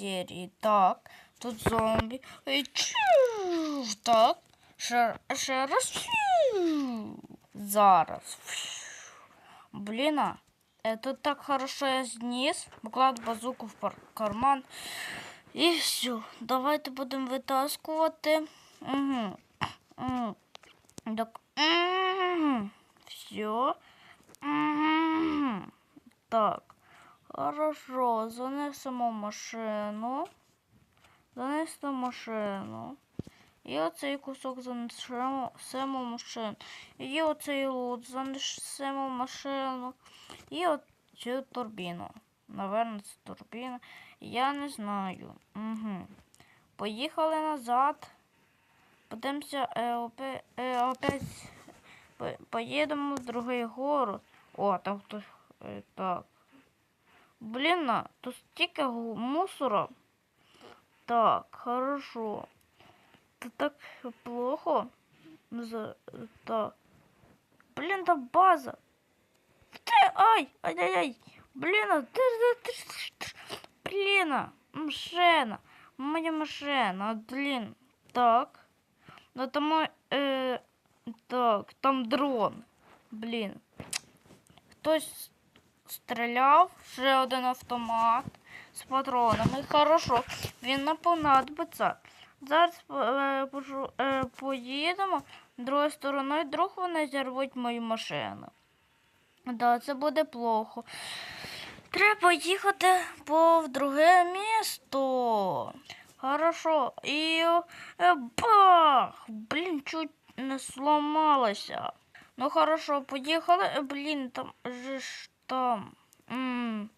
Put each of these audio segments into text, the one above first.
містерії. Так, тут зомбі. І чу, Так. Ще, ще раз. Фью. Зараз. Фью. Блін, а, это так хорошо я зніс. Поклав базуку в пар- карман. І все. Давайте будемо витаскувати. Угу. Угу. Так. Угу. Все. Угу. Так. Хорошо, занесемо машину. Занесемо машину. І оцей кусок занесемо в машину. І оцей лут занесемо машину. І оцю турбіну. Наверно, це турбіна. Я не знаю. Угу. Поїхали назад. Подивимося, е, опе- е, опять по- поїдемо в другий город. О, там хтось. Е, так. Блін, тут стільки мусора. Так, хорошо. Це так плохо. Так. Блін, там база. Ти, ай, ай-яй-яй. Блін, ти, ти, ти, блін, машина. Моя машина, блін. Так. Ну там, е, так, там дрон. Блін. Хтось стріляв, ще один автомат з патронами. Хорошо, він не понадобиться. Зараз е, е, поїдемо другою стороною, друг вони зірвуть мою машину. Да, це буде плохо. Треба їхати по друге місто. Хорошо. І е, бах! Блін, чуть не сломалася. Ну хорошо, поїхали. Блін, там ж там. М.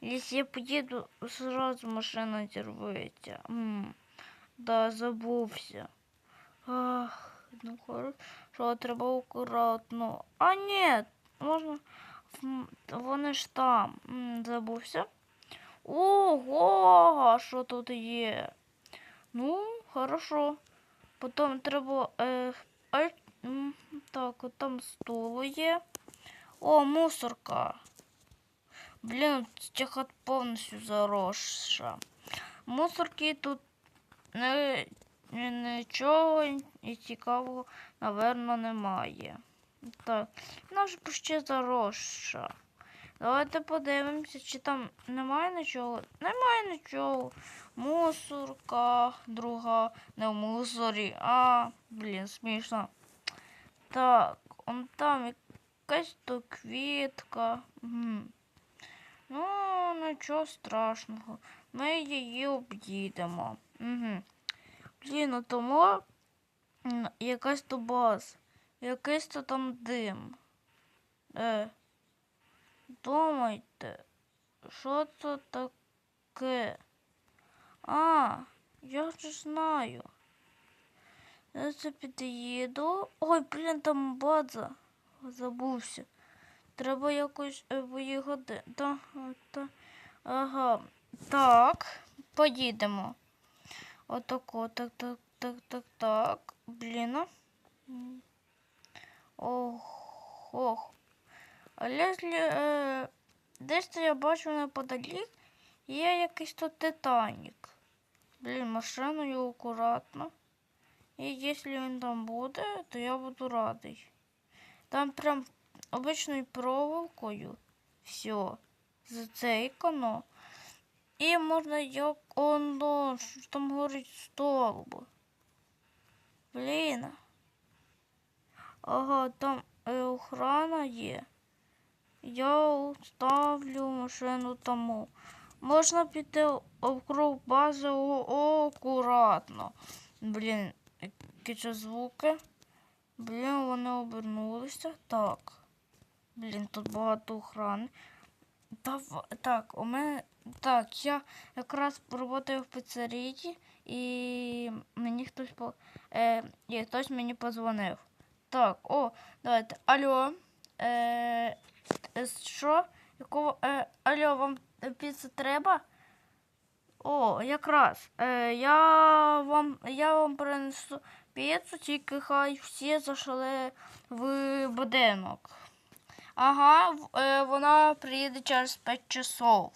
Якщо я поїду, сразу машина зірветься. Да, забувся. Ах, ну хорошо, треба акуратно. А ні, можна. Вони ж там. Забувся. Ого, що тут є? Ну, хорошо. Потім треба. Е, а, так, там стул є. О, мусорка. Блін, ця повністю заросша. Мусорки тут не, нічого і цікавого, напевно, немає. Так, вона вже почти заросша. Давайте подивимося, чи там немає нічого. Немає нічого. Мусорка, друга, не в мусорі. А, блін, смішно. Так, он там якась то квітка. Угу. Ну, нічого страшного. Ми її об'їдемо. Угу. Блін, ну тому якась то база. Якийсь то там дим. Е, думайте, що це таке? А, я вже знаю. Я це під'їду. Ой, блін, там база. Забувся. Треба якось е, поїхати. Та, та, ага. Так, поїдемо. Отако, так, так, так, так, так. Блін. Ох, ох. А якщо е, десь я бачу неподалік, є якийсь тут Титанік. Блін, машиною акуратно. І якщо він там буде, то я буду радий. Там прям обичною проволокою все зацейкано. І можна як оно, що там горить столб. Блін. Ага, там е, охрана є. Я ставлю машину тому. Можна піти округ бази акуратно. Блін, які це звуки. Блін, вони обернулися. Так. Блін, тут багато охрани. Дав... Так, у мене. Так, я якраз працюю в піцерії і мені хтось по... е, і хтось мені позвонив. Так, о, давайте. Алло. Е, е, що? Якого. Е, алло, вам піца треба? О, якраз. Е, я вам я вам принесу піцу, тільки хай всі зайшли в будинок. Ага, е, вона приїде через 5 часов.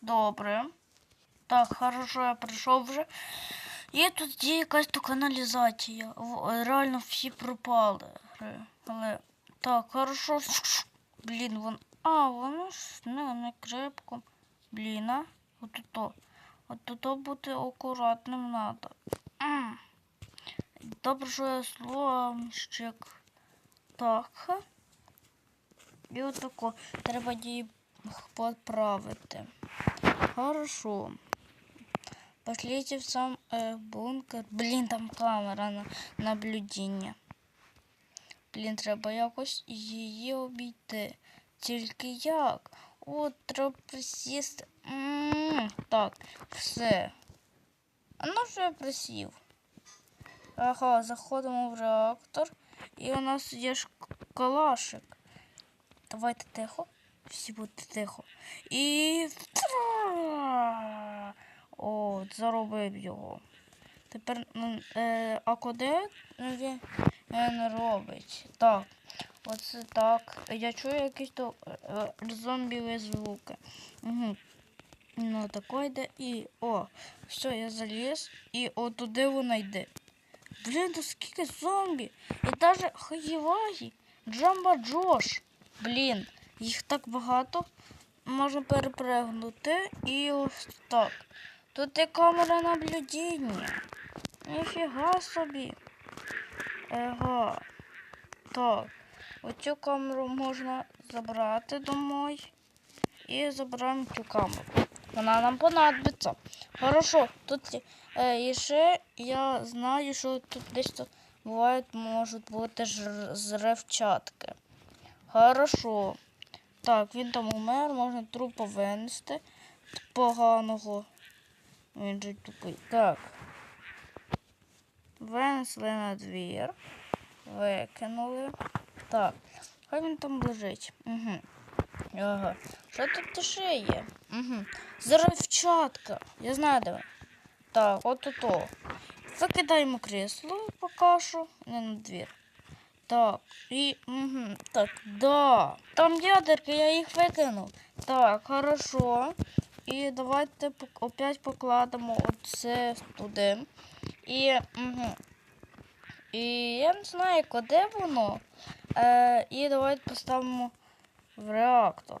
Добре. Так, хорошо, я прийшов вже. І тут є якась то каналізація. Реально всі пропали. Але так, хорошо. Блін, вон. А, воно ж не, не крепко. Блін, а? От то. От тут бути акуратним надо. М. Добре, сломщик. Так. І отако. Треба її поправити. Хорошо. Пошлите в сам э, бункер. Блін, там камера на наблюдіння. Блін, треба якось її обійти. Тільки як? О, треба присісти. М, Так, все. А ну що я присів? Ага, заходимо в реактор. І у нас є ж калашик. Давайте тихо. Всі будьте тихо. І. О, заробив його. Тепер. м, Е, куди він робить? Так. Оце так. Я чую якісь то е, е, зомбіві звуки. Угу. Ну, тако йде і. О, все, я заліз. І от туди вона йде. Блін, то скільки зомбі. І навіть хаєвагі. Джамба Джош. Блін, їх так багато. Можна перепригнути і ось так. Тут є камера наблюдіння. Ніфіга собі. Ега. Так. Оцю камеру можна забрати домой. І забираємо цю камеру. Вона нам понадобиться. Хорошо, тут е, ще я знаю, що тут десь бувають, можуть бути ж зревчатки. Хорошо. Так, він там умер, можна трупа винести. Поганого. Він же тупий. Так. Винесли на двір. Викинули. Так. Хай він там лежить. Угу. Ага. Що тут ще є? Угу. Заревчатка. Я знаю де. Так, от ото. Викидаємо кресло поки що. Не на двір. Так, і. Угу. Так, да. Там ядерки, я їх викинув. Так, хорошо. І давайте опять покладемо оце туди. І. Угу. І я не знаю, куди воно. Е, і давайте поставимо в реактор.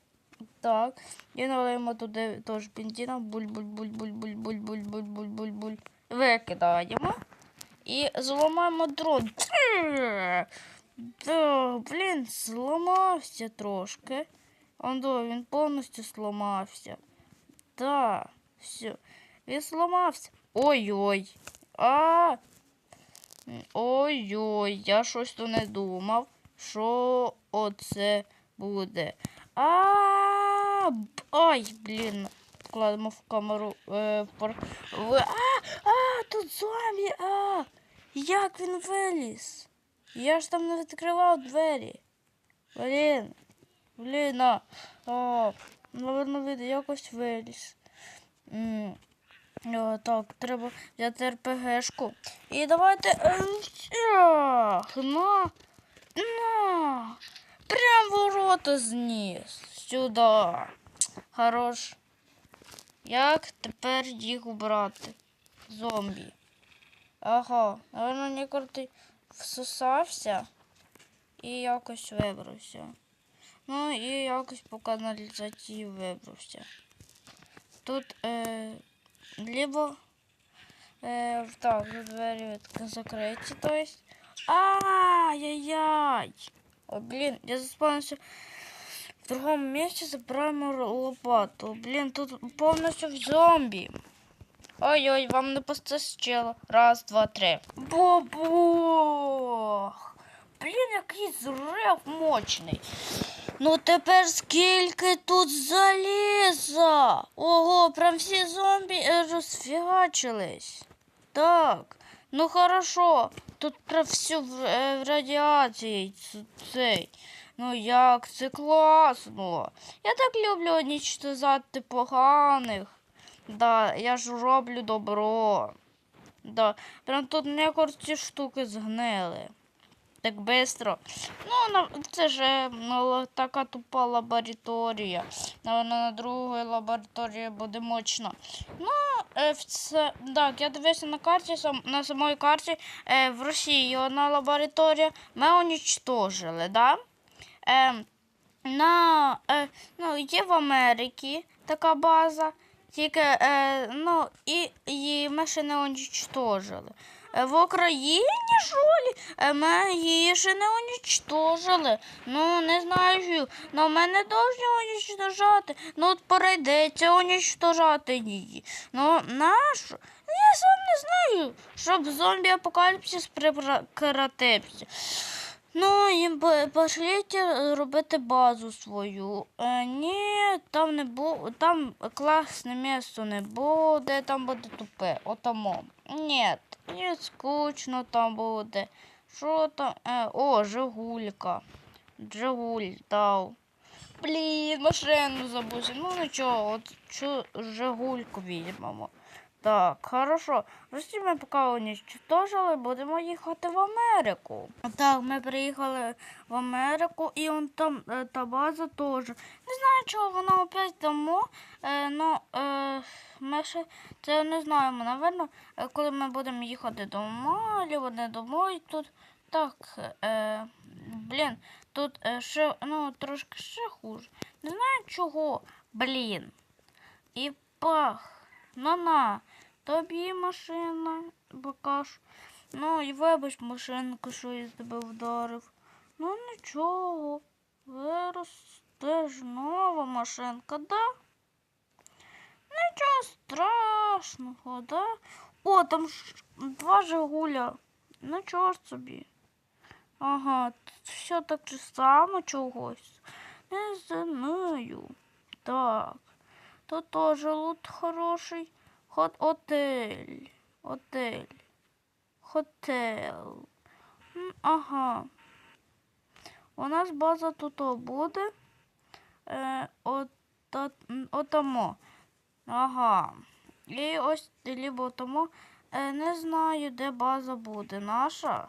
Так. І налиємо туди теж бензина. Буль-буль-буль-буль-буль-буль-буль-буль-буль-буль. Викидаємо. І зламаємо дрон. Да, блін, зламався трошки. Ондо, він повністю зламався. Да, все. Він зламався. Ой-ой. А. Ой-ой, я щось то не думав, що оце буде. А, б- ой, блін. В камеру. Е, в пор... в... А, а, тут зомбі. А, як він виліз? Я ж там не відкривав двері. Блін. Блін, а. О, наверно, він якось виліз. М, О, так, треба взяти РПГшку. І давайте. ем, ах, На. На. Прям ворота зніс. Сюди. Хорош. Як тепер їх убрати? зомбі. Ага, напевно, Нікорти всосався і якось вибрався. Ну і якось по каналізації вибрався. Тут е, либо е, так, двері закриті, то есть. Ай-яй-яй! Ой, блін, я заспавнився в другому місці, забираємо лопату. Блін, тут повністю в зомбі. Ой-ой, вам не постачило. Раз, два, три. Бобох! Блін, який зрив мощний. Ну тепер скільки тут заліза? Ого, прям всі зомбі е, розфігачились. Так, ну хорошо. Тут прям все в, е, радіації цей. Ну як це класно. Я так люблю уничтожати поганих. Да, я ж роблю добро. Да. Прям тут мені ці штуки згнили. Так быстро. Ну, це ж ну, така тупа лабораторія. Наверно, на другій лабораторії буде мощно. Ну, е, це, так, я дивився на карті, сам, на самій карті е, в Росії одна лабораторія. Ми уничтожили, да? Е, на, е, ну, є в Америці така база, тільки е, ну, і, і ми ще не уничтожили. Е, В Україні що лі? Е, Ми її ще не уничтожили. Ну, не знаю, але ми не повинні уничтожати. Ну, от перейдеться уничтожати її. Ну, нашу? Я сам не знаю, щоб зомбі-апокаліпсис прекратився. Ну, і пошліть е, робити базу свою. Е, ні, там не бу... там класне місто не буде, там буде тупе. Отамо. Ні, ні, скучно там буде. Що там? Е, о, Жигулька. Жигуль дав. Блін, машину забувся. Ну нічого, от цю Жигульку візьмемо. Так, хорошо. Всі ми поки уничтожили, будемо їхати в Америку. Так, ми приїхали в Америку і он там е, та база теж. Не знаю, чого вона опять тому. Е, ну, е, ми ще це не знаємо. Наверно, е, коли ми будемо їхати домой, або не домой, тут так, е, блін, тут е, ще, ну, трошки ще хуже. Не знаю чого, блін. І пах. Ну на, тобі машина, покаж. Ну і вибач машинку, що я тебе вдарив. Ну нічого. Виросте ж нова машинка, да? Нічого страшного, да? О, там ж два Жигуля. Нічого ж собі. Ага, все так же само чогось. Не знаю. Так. Тут теж лут хороший. Хот отель. Отель. Хотел. Ага. У нас база тут буде. Е, от, от, отамо. Ага. І ось либо тому. Е, не знаю, де база буде наша.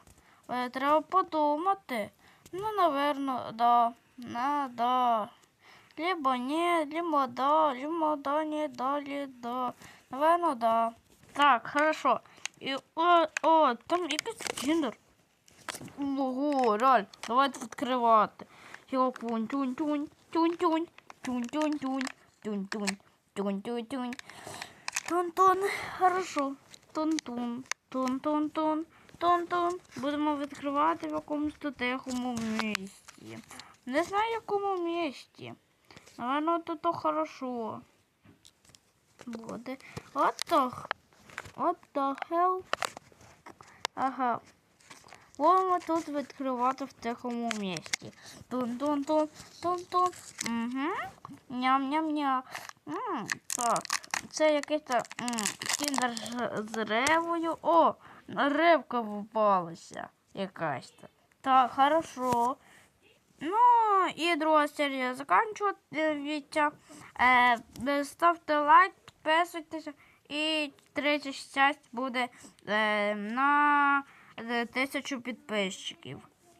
Е, треба подумати. Ну, наверно, да. На, да. Либо не, либо да, либо да, не, далі да. Наверно, да. Так, хорошо. І о, о, там якийсь кіндер. Ого, реаль, давайте відкривати. Тюнь, тюнь, тюнь, тюнь, тюнь, тюнь, тюнь, тюнь, тюнь, тюнь, тюнь, тюнь, тюнь. Тун-тун, хорошо. Тун-тун, тун-тун-тун, тун-тун. Будемо відкривати в якомусь тихому місці. Не знаю, в якому місці. Наверно, тут то хорошо. Буде. What the, what the hell? Ага. Будемо тут відкривати в тихому місці. Тун-тун-тун, тун-тун. Угу. Ням-ням-ням. Так. Це якийсь кіндер з- ревою. О, рибка попалася якась. то Так, хорошо. Ну, і друга серія закінчується. Е, ставте лайк, підписуйтеся. І третя часть буде е, на е, тисячу підписчиків.